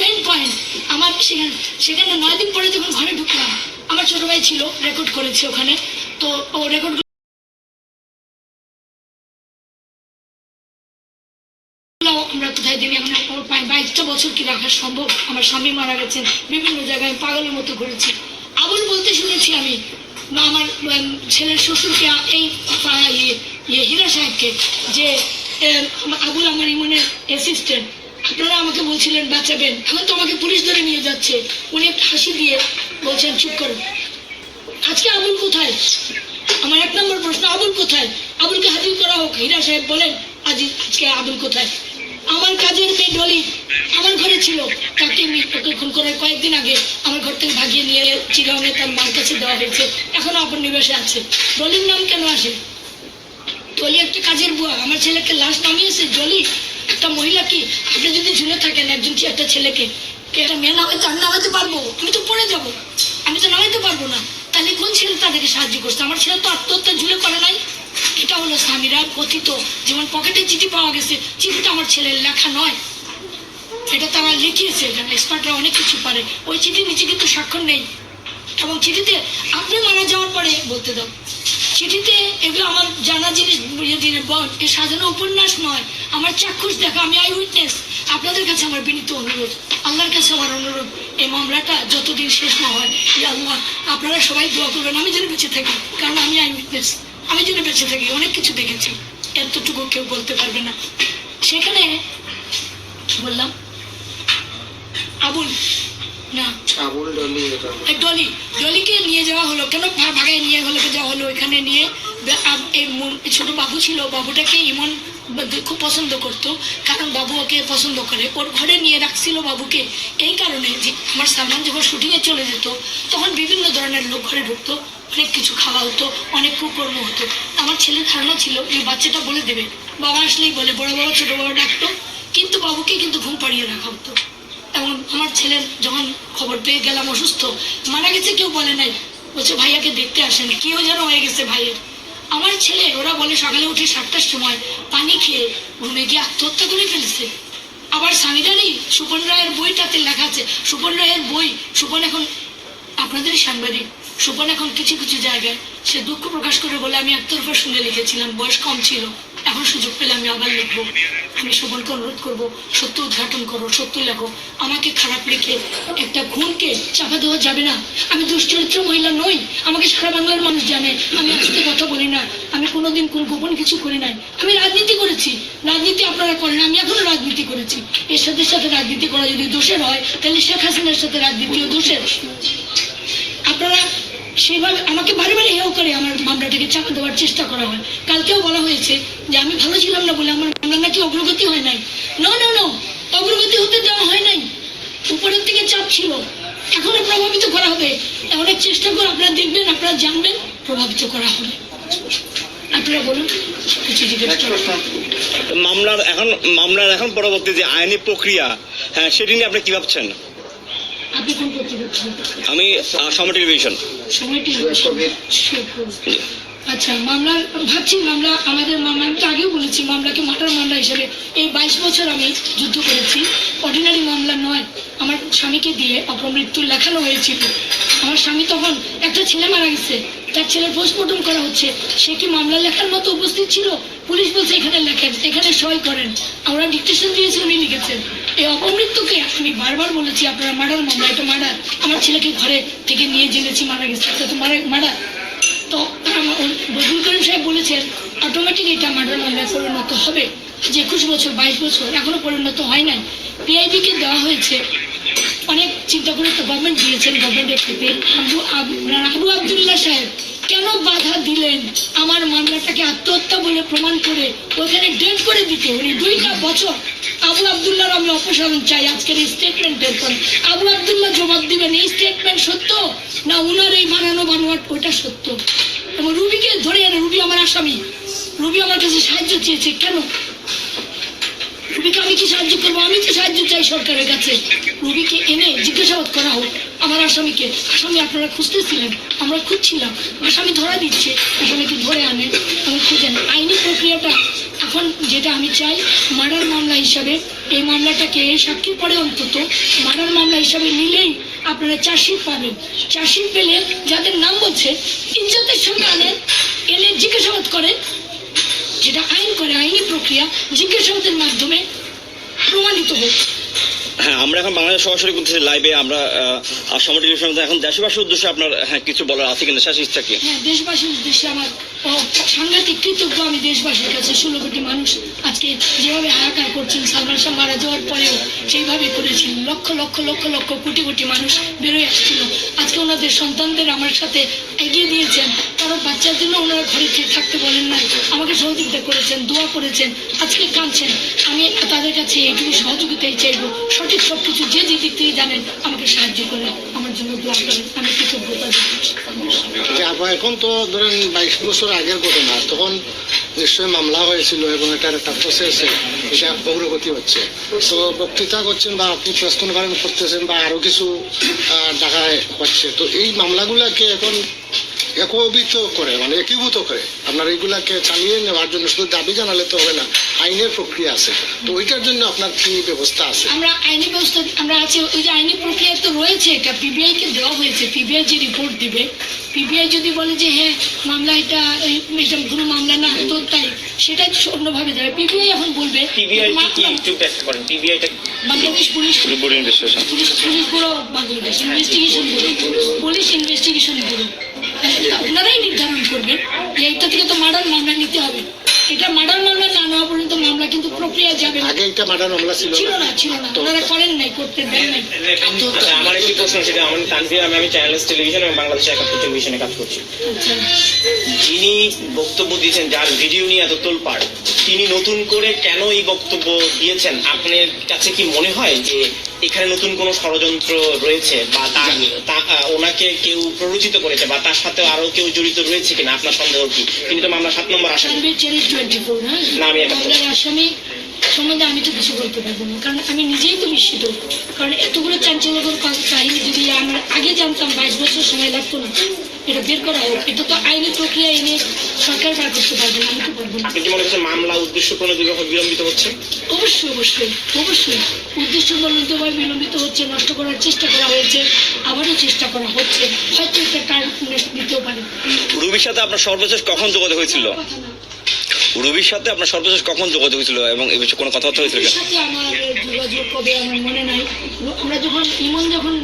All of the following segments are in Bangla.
মেইন পয়েন্ট আমার সেখানে সেখানে নয় দিন পরে যখন ঘরে ঢুকলাম, আমার ছোট ভাই ছিল রেকর্ড করেছে ওখানে। তো ও রেকর্ড আমরা কোথায় বাইশটা বছর কি রাখা সম্ভব? আমার স্বামী মারা গেছেন, বিভিন্ন জায়গায় পাগলের মতো ঘুরেছি। আবুল বলতে শুনেছি আমি বা আমার ছেলের শ্বশুরকে, এই ইয়ে ইয়ে হীরা সাহেবকে, যে আবুল আমার ইমনের অ্যাসিস্ট্যান্ট আপনারা আমাকে বলছিলেন, বাঁচাবেন। এখন তো আমাকে পুলিশ ধরে নিয়ে যাচ্ছে। উনি একটা হাসি দিয়ে বলছেন, চুপ করুন আজকে আবুল কোথায়? আমার এক নম্বর প্রশ্ন, আবুল কোথায়? আবুলকে হাজির করা হোক, হীরা সাহেব বলেন, আজ আজকে আবুল কোথায়? আমার কাজের মেয়ে ডলি আমার ঘরে ছিল, তাকে আমি খুন করার কয়েকদিন আগে আমার ঘর থেকে ভাগিয়ে নিয়ে চিরঙে তার মার কাছে দেওয়া হয়েছে। এখনও আপন নিবেশে আছে। ডলির নাম কেন আসে? ডলি একটা কাজের বুয়া। আমার ছেলেকে লাশ নামিয়েছে, ডলি? একটা মহিলা কি? আপনি যদি ঝুলে থাকেন, একজন কি একটা ছেলেকে? একটা মেয়ে নামাইতে আমি নামাইতে পারব? আমি তো পড়ে যাব। আমি তো নামাইতে পারব না। তাহলে কোন ছেলে তাদেরকে সাহায্য করছে? আমার ছেলে তো আত্মহত্যা ঝুলে করে নাই। এটা হলো স্বামীরা কথিত। যেমন পকেটে চিঠি পাওয়া গেছে, চিঠিটা আমার ছেলের লেখা নয়। এটা তারা লিখিয়েছে এখানে। এক্সপার্টরা অনেক কিছু পারে। ওই চিঠির নিচে কিন্তু স্বাক্ষর নেই। এবং চিঠিতে আপনি মারা যাওয়ার পরে বলতে দাও। চিঠিতে এগুলো আমার জানা জিনিস বল, এ সাজানো উপন্যাস নয়। আমার চাক্ষুষ দেখা, আমি আই উইটনেস আপনাদের কাছে আমার বিনীত অনুরোধ, আল্লাহর কাছে আমার অনুরোধ, এই মামলাটা যতদিন শেষ না হয় এই আল্লাহ, আপনারা সবাই দোয়া করবেন, আমি যেন বেঁচে থাকি, কারণ আমি আই উইটনেস আমি যেন বেঁচে থাকি, অনেক কিছু দেখেছি, এতটুকু কেউ বলতে পারবে না। সেখানে বললাম, আবুল না। আবুল ডলি এই ডলি ডলিকে নিয়ে যাওয়া হলো কেন? ভাগায় নিয়ে হলো যাওয়া হলো এখানে নিয়ে। বে- আব- এই মু- এই ছোট বাবু ছিল বাবুটাকে ইমন খুব পছন্দ করতো কারণ বাবু ওকে পছন্দ করে। ওর ঘরে নিয়ে রাখছিল বাবুকে। এই কারণে যে আমার সালমান যখন শুটিংয়ে চলে যেত তখন বিভিন্ন ধরনের লোক ঘরে ঢুকতো অনেক কিছু খাওয়া হতো অনেক কুকর্ম হতো। আমার ছেলের ধারণা ছিল যে বাচ্চাটা বলে দেবে। বাবা আসলেই বলে বড় বড় ছোট বড় ডাকতো কিন্তু বাবুকে কিন্তু ঘুম পাড়িয়ে রাখা হতো। আমার ছেলের যখন খবর পেয়ে গেলাম অসুস্থ, মারা গেছে কেউ বলে নাই। বলছে, ভাইয়াকে দেখতে আসেন। কেউ যেন হয়ে গেছে ভাইয়ের। আমার ছেলে, ওরা বলে, সকালে উঠে সাতটার সময় পানি খেয়ে ঘুমে গিয়ে আত্মহত্যা করে ফেলেছে। আবার স্বামীরারই সুপন রায়ের বইটাতে লেখা আছে, সুপন রায়ের বই, সুপন এখন আপনাদের সাংবাদিক, সুপন এখন কিছু কিছু জায়গায় সে দুঃখ প্রকাশ করে বলে আমি একতরফা শুনে লিখেছিলাম, বয়স কম ছিল। এখন সুযোগ পেলে আমি আবার লিখব। আমি সুপনকে অনুরোধ করব, সত্য উদ্ঘাটন করো, সত্য লেখো। আমাকে খারাপ লিখে একটা খুনকে চাপা দেওয়া যাবে না। আমি দুশ্চরিত্র মহিলা নই, আমাকে সারা বাংলার মানুষ জানে। আমি আজকে কথা বলি না, আমি কোনোদিন কোন গোপন কিছু করি নাই। আমি রাজনীতি করেছি, রাজনীতি আপনারা করেন, আমি এখনও রাজনীতি করেছি। এর সাথে সাথে রাজনীতি করা যদি দোষের হয়, তাহলে শেখ হাসিনার সাথে রাজনীতিও দোষের। আপনারা সেভাবে আমাকে বারে বারে হেও করে আমার মামলাটাকে চাপা দেওয়ার চেষ্টা করা হয়। কালকেও বলা হয়েছে যে আমি ভালো ছিলাম না বলে আমার মামলা নাকি অগ্রগতি হয় নাই। ন ন ন অগ্রগতি হতে দেওয়া হয় নাই। উপরের থেকে চাপ ছিল। এখনও প্রভাবিত করা হবে। অনেক চেষ্টা করে আপনারা দেখবেন আপনারা জানবেন প্রভাবিত করা হবে। আপনারা বলুন মামলার এখন মামলার এখন পরবর্তী যে আইনি প্রক্রিয়া হ্যাঁ সেটি নিয়ে আপনি কি ভাবছেন? আমি আহ, সময় টেলিভিশন। আচ্ছা মামলা ভাবছি মামলা আমাদের মামলা আমি তো আগেও বলেছি মামলাকে মাটার মামলা হিসেবে এই বাইশ বছর আমি যুদ্ধ করেছি। অর্ডিনারি মামলা নয় আমার স্বামীকে দিয়ে অপমৃত্যু লেখানো হয়েছিল। আমার স্বামী তখন একটা ছেলে মারা গেছে। তার ছেলের পোস্টমর্টম করা হচ্ছে। সে কি মামলা লেখার মতো উপস্থিত ছিল? পুলিশ বলছে এখানে লেখেন, এখানে সই করেন। আমরা ডিকটেশন দিয়েছি, উনি লিখেছেন। এই অপমৃত্যুকে আমি বারবার বলেছি, আপনারা মার্ডার মামলা, এটা মার্ডার আমার ছেলেকে ঘরে থেকে নিয়ে জেনেছি মারা গেছে। এটা তো মারা মার্ডার তো বদুল করিম সাহেব বলেছেন অটোমেটিক এটা মার্ডার মামলায় পরিণত হবে। যে একুশ বছর, বাইশ বছর এখনও পরিণত হয় নাই। PIB কে দেওয়া হয়েছে অনেক চিন্তা করে তো গভর্নমেন্ট দিয়েছেন গভর্নমেন্টের থেকে। আবু আবু আবু আবদুল্লাহ সাহেব, কেন বাধা দিলেন আমার মামলাটাকে আত্মহত্যা বলে প্রমাণ করে ওখানে ডেট করে দিতে? উনি দুইটা বছর আবু আবদুল্লাহর আমি অপসারণ চাই, আজকের এই স্টেটমেন্টের পরে। আবু আবদুল্লাহ জবাব দিবেন, এই স্টেটমেন্ট সত্য না উনার এই বানানো বানোয়াট? ওইটা সত্য। এবং রুবিকে ধরে আনে, রুবি আমার আসামি। রুবি আমার কাছে সাহায্য চেয়েছে, কেন? রুবিকে আমি কি সাহায্য করব? আমি তো সরকারের কাছে রুবিকে এনে জিজ্ঞাসাবাদ করা হোক। আমার আসামিকে আসামি আপনারা খুঁজতেছিলেন, আমরা খুঁজছিলাম। আসামি ধরা দিচ্ছে, আসামিকে ধরে আনেন। আমি খুঁজেন। আইনি প্রক্রিয়াটা এখন যেটা আমি চাই, মার্ডার মামলা হিসাবে এই মামলাটাকে সাক্ষী পরে অন্তত মার্ডার মামলা হিসাবে নিলেই আপনারা চার্জশিট পাবেন। চার্জশিট পেলে যাদের নাম বলছে, ইজ্জতের সঙ্গে আনেন এনে জিজ্ঞাসাবাদ করেন যেটা আইন করে, আইনি প্রক্রিয়া জিজ্ঞাসাবাদের মাধ্যমে প্রমাণিত হোক। হ্যাঁ আমরা এখন বাংলাদেশ সরাসরি করতেছি লাইভে আমরা আসাম টেলিভিশন এখন দেশবাসীর উদ্দেশ্যে আপনার হ্যাঁ কিছু বলার আছে কিনা, শেষ ইচ্ছা কি? হ্যাঁ দেশবাসীর উদ্দেশ্যে আমার সাংঘাতিক কৃতজ্ঞ আমি দেশবাসীর কাছে, ষোলো কোটি মানুষ আজকে যেভাবে হাহাকার করছেন, সালমান শাহ মারা যাওয়ার পরেও সেইভাবে করেছেন, লক্ষ লক্ষ লক্ষ লক্ষ কোটি কোটি মানুষ বেরোয় আসছিল। আজকে ওনাদের সন্তানদের আমার সাথে এগিয়ে দিয়েছেন কারও বাচ্চার জন্য ওনারা ঘরে খেয়ে থাকতে বলেন নাই, আমাকে সহযোগিতা করেছেন, দোয়া করেছেন, আজকে কাঁদছেন। আমি তাদের কাছে এইটুকু সহযোগিতাই চাইব সঠিক সব কিছু যে যে দিক থেকে জানেন, আমাকে সাহায্য করে, আমার জন্য দোয়া করেন আমি কৃতজ্ঞতা এখন তো ধরেন বাইশ বছর আগের ঘটনা, তখন নিশ্চয়ই মামলা হয়েছিল এবং এটার একটা প্রসেস এটা অগ্রগতি হচ্ছে। তো বক্তৃতা করছেন বা আপনি প্রেস কনফারেন্স করতেছেন বা আরও কিছু ডাকায় হচ্ছে। তো এই মামলাগুলাকে এখন একীভূত করে মানে একীভূত করে আপনার এইগুলাকে চালিয়ে নেওয়ার জন্য শুধু দাবি জানালে তো হবে না আইনের প্রক্রিয়া আছে তো ওইটার জন্য আপনার কি ব্যবস্থা আছে আমরা আইনি ব্যবস্থা আমরা আছে ওই যে আইনি প্রক্রিয়া তো রয়েছে এটা পিবিআই কে দেওয়া হয়েছে পিবিআই যে রিপোর্ট দিবে পিবিআই যদি বলে যে হ্যাঁ মামলা এটা এটা কোনো মামলা না তো তাই সেটা অন্যভাবে যাবে পিবিআই এখন বলবে পিবিআই কি একটু ব্যাখ্যা করেন পিবিআইটা Bangladesh police investigation police police bureau Bangladesh investigation bureau police investigation bureau আপনারাই নির্ধারণ করবেন। এইটা থেকে তো মার্ডার মামলা নিতে হবে। এটা মার্ডার মামলা না নেওয়া পর্যন্ত মামলা কিন্তু প্রক্রিয়া যাবে না। আগে এটা মার্ডার মামলা ছিল ছিল না ছিল না। ওনারা করেন নাই করতে দেন নাই। আমার একটি প্রশ্ন সেটা আমার তানভীর আমি আমি চ্যানেলস টেলিভিশন এবং বাংলাদেশ একাত্তর টেলিভিশনে কাজ করছি। আচ্ছা। যিনি বক্তব্য দিয়েছেন যার ভিডিও নিয়ে এত তোলপাড় তিনি নতুন করে কেন এই বক্তব্য দিয়েছেন? আপনার কাছে কি মনে হয় যে এখানে নতুন কোনো ষড়যন্ত্র রয়েছে বা ওনাকে কেউ প্ররোচিত করেছে বা তার সাথে আরও কেউ জড়িত রয়েছে কিনা? আপনার সন্দেহ কি? তিনি তো মামলা সাত নম্বর আসামি তানভীর চ্যানেল টোয়েন্টি ফোর না, আমি আসামি সম্বন্ধে আমি তো কিছু বলতে পারব না। কারণ আমি নিজেই তো বিস্মিত কারণ এতগুলো চাঞ্চল্যকর কাহিনী যদি আমরা আগে জানতাম বাইশ বছর সময় লাগতো না। এটা বের করা হোক। এটা তো আইনি প্রক্রিয়া এনে সরকার বার করতে পারবে না আমি তো পারব আপনি কি মনে করছেন মামলা উদ্দেশ্য কোনো বিলম্বিত হচ্ছে? অবশ্যই অবশ্যই অবশ্যই। উদ্দেশ্য প্রণীতভাবে বিলম্বিত হচ্ছে নষ্ট করার চেষ্টা করা হয়েছে আবারও চেষ্টা করা হচ্ছে। হয়তো একটা কারণ দিতেও পারে। রুবির সাথে আপনার সর্বশেষ কখন যোগাযোগ হয়েছিল? রুবির সাথে আপনার সর্বশেষ কখন যোগাযোগ হয়েছিল এবং এই বিষয়ে কোনো কথাবার্তা হয়েছিল সাথে আমার যোগাযোগ কবে আমার মনে নাই। আমরা যখন ইমন যখন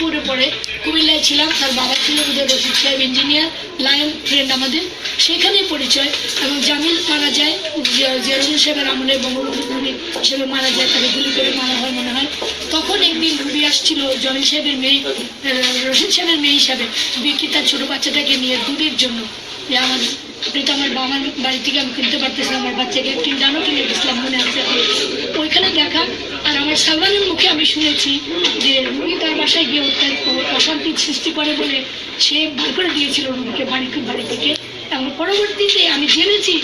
ফোরে পড়ে কুমিল্লায় ছিলাম তার বাবা ছিল বোধহয় রশিদ সাহেব ইঞ্জিনিয়ার লায়ন ফ্রেন্ড আমাদের। সেখানেই পরিচয় এবং জামিল মারা যায় জেরুল সাহেবের আমলে বঙ্গবন্ধু হিসেবে মারা যায় তাকে গুলি করে মারা হয় মনে হয়। তখন একদিন রুবি আসছিল জমিল সাহেবের মেয়ে রশিদ সাহেবের মেয়ে হিসাবে। বিকি তার ছোট বাচ্চাটাকে নিয়ে দূরের জন্য যে আমার আমার বাবার বাড়ি থেকে আমি কিনতে আমার বাচ্চাকে কিনে মনে আছে। ওইখানে দেখা, আর আমার সালমানের মুখে আমি শুনেছি যে রুবি তার বাসায় গিয়ে অশান্তির সৃষ্টি করে বলে সে করে দিয়েছিল রুবিকে বাড়ি বাড়ি থেকে। এবং পরবর্তীতে আমি জেনেছি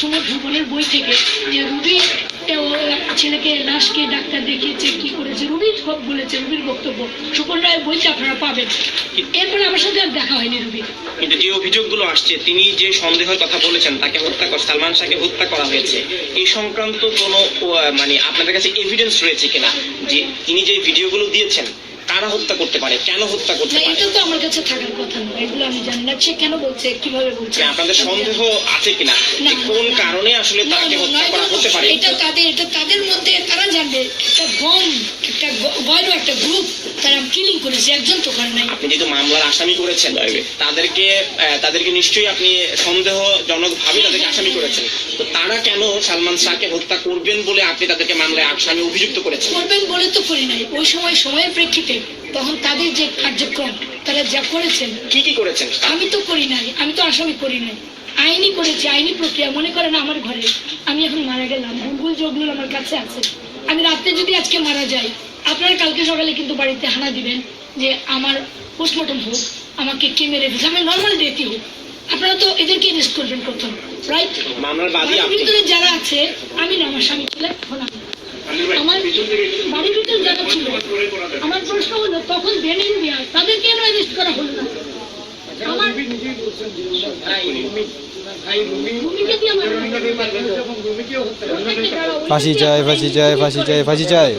সমর ভুবনের বই থেকে যে রুবি ও ছেলেকে লাশকে ডাক্তার দেখিয়েছে, কি করেছে? রুবির বলেছে, রুবির বক্তব্য। সুপন রায় বইতে আপনারা পাবেন। এরপরে আমার সাথে আর দেখা হয়নি রুবির কিন্তু যে অভিযোগগুলো আসছে, তিনি যে সন্দেহের কথা বলেছেন, তাকে হত্যা করা সালমান শাহকে হত্যা করা হয়েছে এই সংক্রান্ত কোনো মানে আপনাদের কাছে এভিডেন্স রয়েছে কিনা? যে তিনি যে ভিডিওগুলো দিয়েছেন কারা হত্যা করতে পারে কেন হত্যা করতে পারে? এটা তো আমার কাছে থাকার কথা না এগুলো আমি জানি না সে কেন বলছে কীভাবে বলছে? যে আপনাদের সন্দেহ আছে কিনা? যে কোন কারণে আসলে তাকে হত্যা করা হতে পারে? এটা তাদের এটা তাদের মধ্যে তারা জানবে একটা গম একটা বড় একটা গ্রুপ তারা কিলিং করেছে একজন তো করে নাই। আপনি যেহেতু মামলার আসামি করেছেন তাদেরকে আহ, তাদেরকে নিশ্চয়ই আপনি সন্দেহজনক ভাবে তাদেরকে আসামি করেছেন। তো তারা কেন সালমান শাহকে হত্যা করবেন বলে আপনি তাদেরকে মামলায় আসামি অভিযুক্ত করেছেন? করবেন বলে তো করি নাই। ওই সময় সময়ের প্রেক্ষিতে তখন তাদের যে কার্যক্রম তারা যা করেছেন কি কি করেছেন? আমি তো করি নাই আমি তো আসামি করি নাই। আইনি করেছি আইনি প্রক্রিয়া। মনে করেন আমার ঘরে আমি এখন মারা গেলাম ভুলভুল যোগগুলো আমার কাছে আছে। আমি রাত্রে যদি আজকে মারা যাই আপনারা কালকে সকালে কিন্তু বাড়িতে হানা দিবেন যে আমার পোস্টমর্টম হোক আমাকে কে মেরে ফেলছে আমার নর্মাল ডেথই হোক। আপনারা তো এদেরকে রেস্ট করবেন প্রথম রাইট ভিতরে যারা আছে আমি না আমার স্বামী ছিলেন আমি। আমার বাড়ির ভিতরে যারা ছিল আমার প্রশ্ন হলো তখন বেন ইন্ডিয়া তাদের কেন অ্যারেস্ট করা হলো না। আমার ভূমিকে দিয়ে মারবে। ফাঁসি চাই ফাঁসি চাই ফাঁসি চাই ফাঁসি চাই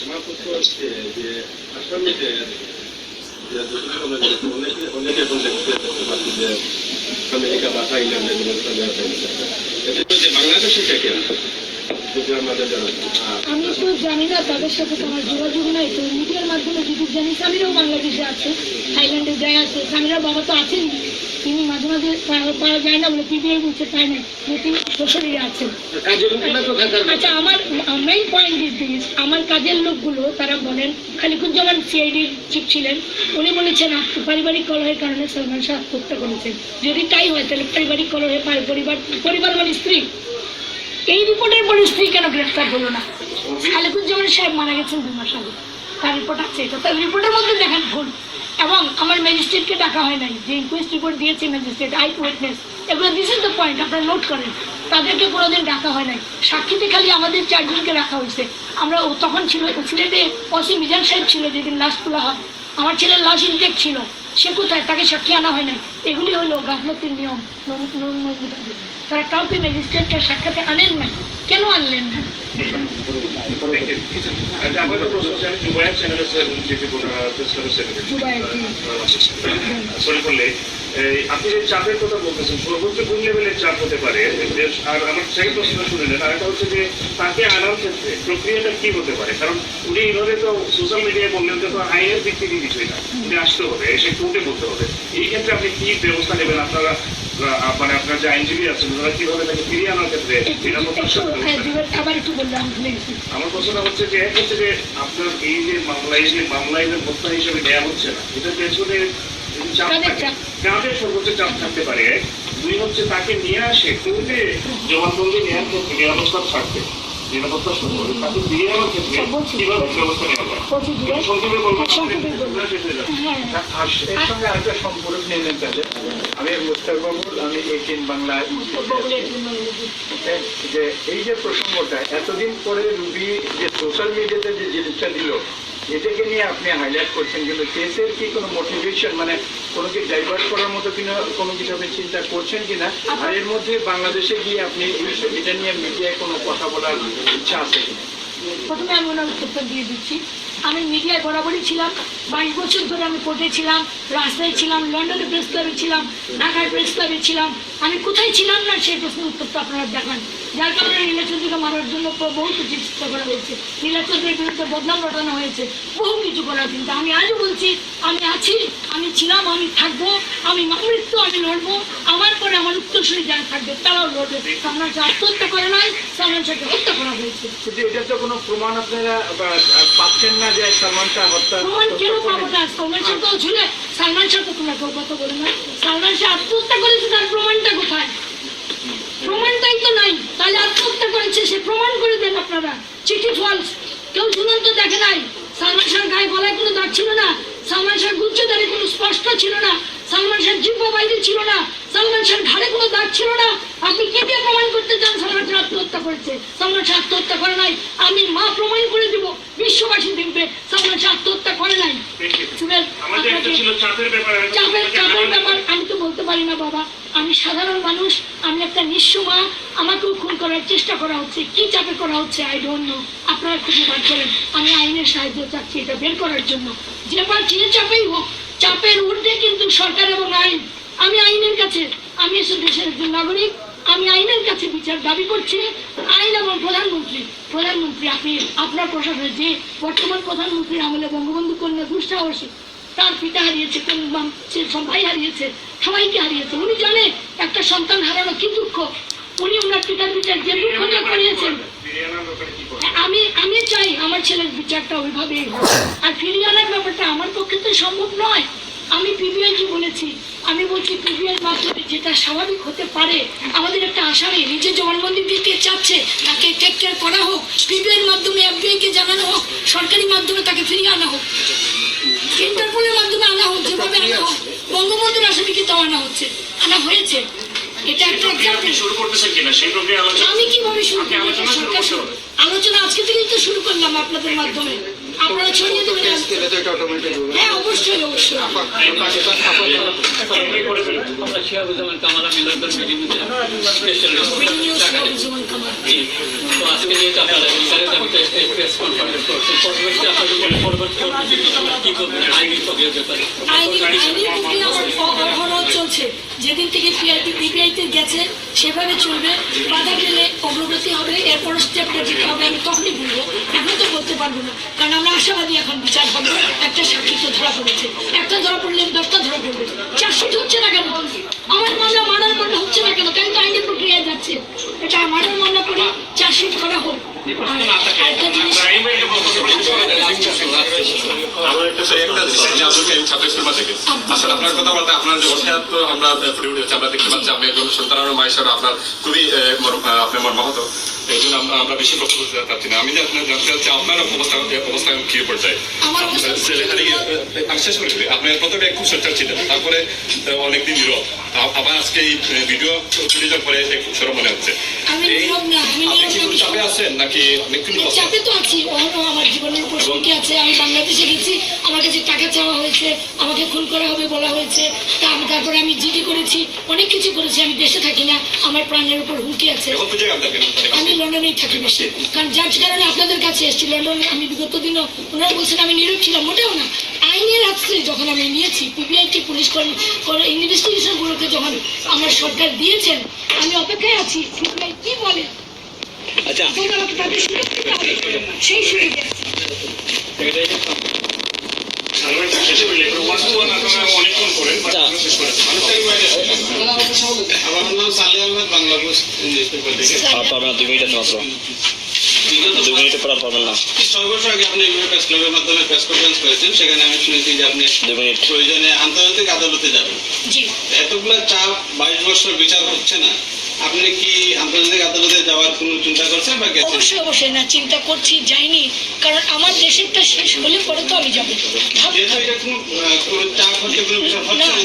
আমার প্রশ্ন হচ্ছে যে আসামিদের আমি তো জানি না তাদের সাথে আমার যোগাযোগ নাই, তো মিডিয়ার মাধ্যমে যদি জানি সামিরাও বাংলাদেশে আছে, থাইল্যান্ডে যায় আছে, স্বামীরা বাবা তো আছেন তিনি মাঝে মাঝে পাওয়া যায় না বলে পিবিআই বলছে তাই না? তিনি শ্বশুরিয়ে আছেন আচ্ছা আমার মেইন পয়েন্ট দিস আমার কাজের লোকগুলো তারা বলেন খালিকুজ্জামান সিআইডির চিফ ছিলেন উনি বলেছেন পারিবারিক কলহের কারণে সলমান শাহ আত্মহত্যা করেছেন। যদি তাই হয় তাহলে পারিবারিক কলহে পার- পরিবার পরিবার মানে স্ত্রী। এই রিপোর্টের পরে স্ত্রী কেন গ্রেফতার হলো না? খালিকুজ্জামান সাহেব মারা গেছেন দুই মাস আগে। তার রিপোর্ট আছে এটা তার রিপোর্টের মধ্যে দেখেন ভুল। এবং আমার ম্যাজিস্ট্রেটকে ডাকা হয় নাই, যে ইনকোয়েস্ট রিপোর্ট দিয়েছে ম্যাজিস্ট্রেট আই উইটনেস এগুলো দিস ইজ দ্য পয়েন্ট আপনারা নোট করেন। তাদেরকে কোনোদিন ডাকা হয় নাই। সাক্ষীতে খালি আমাদের চারজনকে রাখা হয়েছে। আমরা ও তখন ছিল, সিলেটে অসি মিজান সাহেব ছিল, যেদিন লাশ তোলা হয়। আমার ছেলের লাশ ইনটেক ছিল। সে কোথায়? তাকে সাক্ষী আনা হয় নাই। এগুলি হলো গাফলতির নিয়ম। তারা কাউকে ম্যাজিস্ট্রেটকে সাক্ষাতে আনেন নাই। কেন আনলেন না? আপনি যে চাপের কথা বলতেছেন সর্বোচ্চ কোন লেভেলের চাপ হতে পারে আর আমার সেই প্রশ্ন শুনলেন আর একটা হচ্ছে যে তাকে আনার ক্ষেত্রে প্রক্রিয়াটা কি হতে পারে কারণ উনি এইভাবে তো সোশ্যাল মিডিয়ায় বললেন তো আইনের দিক থেকে কিছুই না উনি আসতে হবে এসে কোর্টে বলতে হবে এই ক্ষেত্রে আপনি কি ব্যবস্থা নেবেন? আপনারা মানে আপনার যে আইনজীবী আছেন ওনারা কীভাবে তাকে ফিরিয়ে আনার ক্ষেত্রে একটু সাথে হ্যাঁ, আমার হচ্ছে যে এক হচ্ছে যে আপনার এই যে মামলা এই যে মামলা এই যে হত্যা হিসেবে দেওয়া হচ্ছে না এটা পেছনে চাপ থাকে সর্বোচ্চ চাপ থাকতে পারে। দুই হচ্ছে তাকে নিয়ে আসে কোর্টে জবানবন্দি নেওয়ার ক্ষেত্রে নিরাপত্তা থাকবে? নিরাপত্তা সম্পর্কে তাকে ফিরিয়ে আনার ক্ষেত্রে কীভাবে ব্যবস্থা নেওয়া যায়? সংক্ষেপে বলব হ্যাঁ, হয়ে। হ্যাঁ। আর এর সঙ্গে আরেকটা সম্পর্ক তাহলে। আমি মুস্তাক বাবুল আমি এইটিন বাংলা বগুড়ার যে এই যে প্রসঙ্গটা এতদিন পরে রুবি যে সোশ্যাল মিডিয়াতে যে জিনিসটা দিল এটাকে নিয়ে আপনি হাইলাইট করছেন কিন্তু কেসের কি কোনো মোটিভেশন মানে কোনো কি ডাইভার্ট করার মতো কিনা কোনো কিছু আপনি চিন্তা করছেন কিনা? আর এর মধ্যে বাংলাদেশে গিয়ে আপনি এটা নিয়ে মিডিয়ায় কোনো কথা বলার ইচ্ছা আছে কিনা? প্রথমে আমি ওনার উত্তর দিয়ে দিচ্ছি। আমি মিডিয়ায় বরাবরই ছিলাম। বাইশ বছর ধরে আমি কোর্টে ছিলাম রাস্তায় ছিলাম, লন্ডনে প্রেস ক্লাবে ছিলাম ঢাকার প্রেস ক্লাবে ছিলাম। আমি কোথায় ছিলাম না সেই প্রশ্নের উত্তরটা আপনারা দেখান। যার কারণে নীলাচন্দ্রকে মারার জন্য বহু কিছু চেষ্টা করা হয়েছে। নীলাচন্দ্রের বিরুদ্ধে বদনাম রটানো হয়েছে। বহু কিছু করা কিন্তু আমি আজও বলছি, আমি আছি, আমি ছিলাম, আমি থাকব, আমি মৃত্যু, আমি লড়বো। আমার পরে আমার উত্তরসূরি যারা থাকবে, তারাও লড়বে। সামনে আত্মহত্যা করে নাই সামনে হত্যা কিন্তু এটা তো কোনো প্রমাণ আপনারা পাচ্ছেন না যে সালমান শাহ হত্যা প্রমাণ কেন পাবো না? সালমান শাহ তো ছিল সালমান শাহ তো তোমার কথা বলে না। সালমান শাহ আত্মহত্যা করেছে তার প্রমাণটা কোথায়? প্রমাণটাই তো নাই। তাহলে আত্মহত্যা করেছে সে প্রমাণ করে দেন আপনারা। চিঠি ফলস কেউ ঝুলন্ত দেখে নাই। সালমান শাহ গায়ে গলায় কোনো দাগ ছিল না। সালমান শাহ গুচ্ছদারে কোনো স্পষ্ট ছিল না। সালমান শাহ জিব্বা বাইরে ছিল না সালমান শাহ ঘাড়ে কোনো দাগ ছিল না। আপনি কে দিয়ে প্রমাণ করতে চান সালমান শাহ আত্মহত্যা করেছে? সালমান শাহ আত্মহত্যা করে নাই আমি মা প্রমাণ করে দিব বিশ্ববাসী দেখবে সালমান শাহ আত্মহত্যা করে নাই। চাপের চাপের ব্যাপার আমি তো বলতে পারি না বাবা। আমি সাধারণ মানুষ আমি একটা নিঃস্ব মা আমাকেও খুন করার চেষ্টা করা হচ্ছে। কি চাপে করা হচ্ছে? আই ডোন্ট নো আপনারা খুঁজে বার করেন। আমি আইনের সাহায্য চাচ্ছি এটা বের করার জন্য। যে চাপেই হোক চাপের ঊর্ধ্বে কিন্তু সরকার এবং আইন। আমি আইনের কাছে, আমি এসে দেশের একজন নাগরিক, আমি আইনের কাছে বিচার দাবি করছি। আইন এবং প্রধানমন্ত্রী প্রধানমন্ত্রী, আপনি, আপনার প্রশাসনে যে বর্তমান প্রধানমন্ত্রী আমলে বঙ্গবন্ধু কন্যা দুঃসাহসী তার পিতা হারিয়েছে কোন বাম- সব ভাই হারিয়েছে, সবাইকে হারিয়েছে। উনি জানে একটা সন্তান হারানো কি দুঃখ। উনি ওনার পিতার বিচার যে দুঃখটা করিয়েছেন আমি আমি চাই আমার ছেলের বিচারটা ওইভাবেই হোক। আর ফিরিয়ে আনার ব্যাপারটা আমার পক্ষে তো সম্ভব নয়। আমি পিবিআই কি বলেছি। আমি বলছি পিবিআই মাধ্যমে যেটা স্বাভাবিক হতে পারে, আমাদের একটা আসামি নিজের জবানবন্দি দিতে চাচ্ছে, তাকে টেক কেয়ার করা হোক। পিবিআই মাধ্যমে এফবিআই কে জানানো হোক। সরকারি মাধ্যমে তাকে ফিরিয়ে আনা হোক। ইন্টারপোলের মাধ্যমে আনা হোক, যেভাবে আনা হোক। বঙ্গবন্ধুর আসামিকে তাও আনা হচ্ছে, আনা হয়েছে। এটা একটা আপনি শুরু করতেছেন কিনা? সেই প্রক্রিয়া আলোচনা আমি কীভাবে শুরু করব? সরকার আজকে থেকেই তো শুরু করলাম আপনাদের মাধ্যমে। আপনারা ছড়িয়ে দেবেন হ্যাঁ অবশ্যই চলছে। যেদিন থেকে পিআইপি পিপিআইতে গেছে সেভাবে চলবে। বাধা পেলে অগ্রগতি হবে এরপর স্টেপটা যেতে হবে। আমি তখনই বলব এখন তো বলতে পারব না। কারণ আমরা আশাবাদী এখন বিচার হবে, একটা সাক্ষী তো ধরা পড়েছে। একটা ধরা পড়লে দশটা ধরা পড়বে। চারশোটি হচ্ছে না কেন? আমার মামলা মারার মামলা হচ্ছে না কেন? কেন তো আইনি প্রক্রিয়ায় যাচ্ছে। এটা মার্ডার মামলা করে চার্জশিট করা হোক। এই ছাত্র আসলে আপনার কথা আমি আমি খুব তারপরে অনেকদিন নীরব আবার আজকে এই ভিডিও ফুটেজের পরে একটু সরব মনে হচ্ছে চাপে আছেন নাকি চাপে তো আছি অহনো আমার জীবনের উপর ঝুঁকি আছে আমি বাংলাদেশে গেছি আমার কাছে টাকা চাওয়া হয়েছে আমাকে খুন করা হবে বলা হয়েছে তা আমি তারপরে আমি জিডি করেছি অনেক কিছু করেছি আমি দেশে থাকি না আমার প্রাণের উপর হুমকি আছে। আমি লন্ডনেই থাকি বেশি। কারণ যার কারণে আপনাদের কাছে এসেছি লন্ডনে আমি বিগত দিনও ওনারা বলছেন আমি নীরব ছিলাম মোটেও না। আইনের আশ্রয় যখন আমি নিয়েছি পিপিআইটি পুলিশ ইনভেস্টিগেশন গুলোকে যখন আমার সরকার দিয়েছেন আমি অপেক্ষায় আছি পিপিআই কি বলে আচ্ছা। সেই সুবিধা আপনারা। আমার নাম সালে আহমেদ না দুই মিনিট মাত্র দুই মিনিটের পর আর পারবেন না ছয় বছর আগে আপনি প্রেস ক্লাবের মাধ্যমে প্রেস কনফারেন্স করেছেন সেখানে আমি শুনেছি যে আপনি প্রয়োজনে আন্তর্জাতিক আদালতে যাবেন। জি। চাপ বাইশ বছর বিচার হচ্ছে না। আপনি কি আন্তর্জাতিক আদালতে যাওয়ার কোনো চিন্তা করছেন বা অবশ্যই অবশ্যই না চিন্তা করছি যাইনি। কারণ আমার দেশেরটা শেষ হলে পরে তো আমি যাব।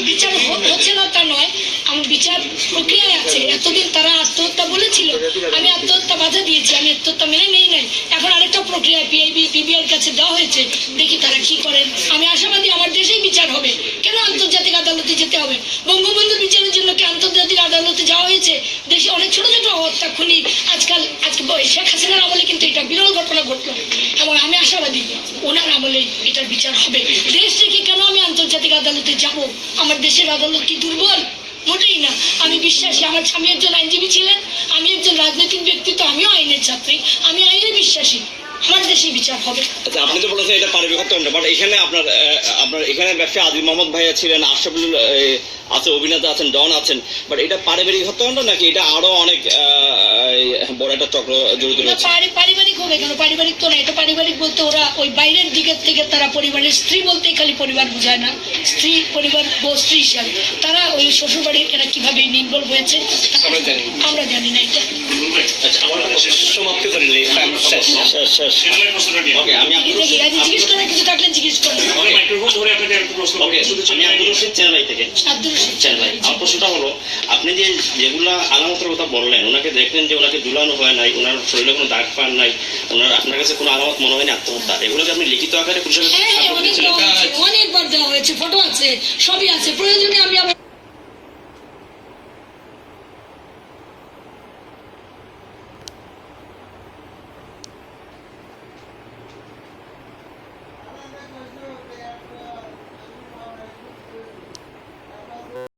বিচার হচ্ছে না। তা নয়। আমার বিচার প্রক্রিয়ায় আছে। এতদিন তারা আমি আত্মহত্যা বাধা দিয়েছি, আমি আত্মহত্যা মেনে নেই নাই। এখন আরেকটা প্রক্রিয়া পিআইবি পিবিআর কাছে দেওয়া হয়েছে, দেখি তারা কি করেন। আমি আশাবাদী আমার দেশেই বিচার হবে। কেন আন্তর্জাতিক আদালতে যেতে হবে? বঙ্গবন্ধু বিচারের জন্য কি আন্তর্জাতিক আদালতে যাওয়া হয়েছে? দেশে অনেক ছোট ছোট হত্যা খুনি আজকাল, আজকে শেখ হাসিনার আমলে কিন্তু এটা বিরল ঘটনা ঘটলো। এবং আমি আশাবাদী ওনার আমলে এটার বিচার হবে। দেশ থেকে কেন আমি আন্তর্জাতিক আদালতে যাব? আমার দেশের আদালত কি দুর্বল? মোটেই না। আমি বিশ্বাসী, আমার স্বামী একজন আইনজীবী ছিলেন, আমি একজন রাজনৈতিক ব্যক্তি, তো আমিও আইনের ছাত্রী, আমি আইনে বিশ্বাসী। আমার দেশে বিচার হবে। আচ্ছা আপনি তো বলেছেন এটা পারিবারিক হত্যাকাণ্ড বাট এখানে আপনার আপনার, এখানে ব্যবসায়ী আদি মোহাম্মদ ভাইয়া ছিলেন, আশরাফুল আছে অভিনেতা আছেন ডন আছেন বাট এটা পারিবারিক হত্যাকাণ্ড নাকি এটা আরও অনেক বড় একটা চক্র জড়িত রয়েছে? পারিবারিক হবে কেন? পারিবারিক তো না এটা পারিবারিক বলতে ওরা ওই বাইরের দিকের থেকে তারা পরিবারের স্ত্রী বলতেই খালি পরিবার বোঝায় না। স্ত্রী পরিবার স্ত্রী হিসাবে। তারা ওই শ্বশুর বাড়ির এরা কীভাবে ইনভলভ হয়েছে আমরা জানি না। এটা। আচ্ছা জিজ্ঞেস করার কিছু থাকলে জিজ্ঞেস করুন। আমার প্রশ্নটা হলো আপনি যে যেগুলা আলামতের কথা বললেন ওনাকে দেখলেন যে ওনাকে দুলানো হয় নাই ওনার শরীরে কোনো দাগ পান নাই ওনার আপনার কাছে কোনো আলামত মনে হয় না আত্মহত্যা এগুলোকে আপনি লিখিত আকারে পুলিশের হ্যাঁ হ্যাঁ অনেকবার দেওয়া হয়েছে ফটো আছে সবই আছে প্রয়োজনে আমি আবার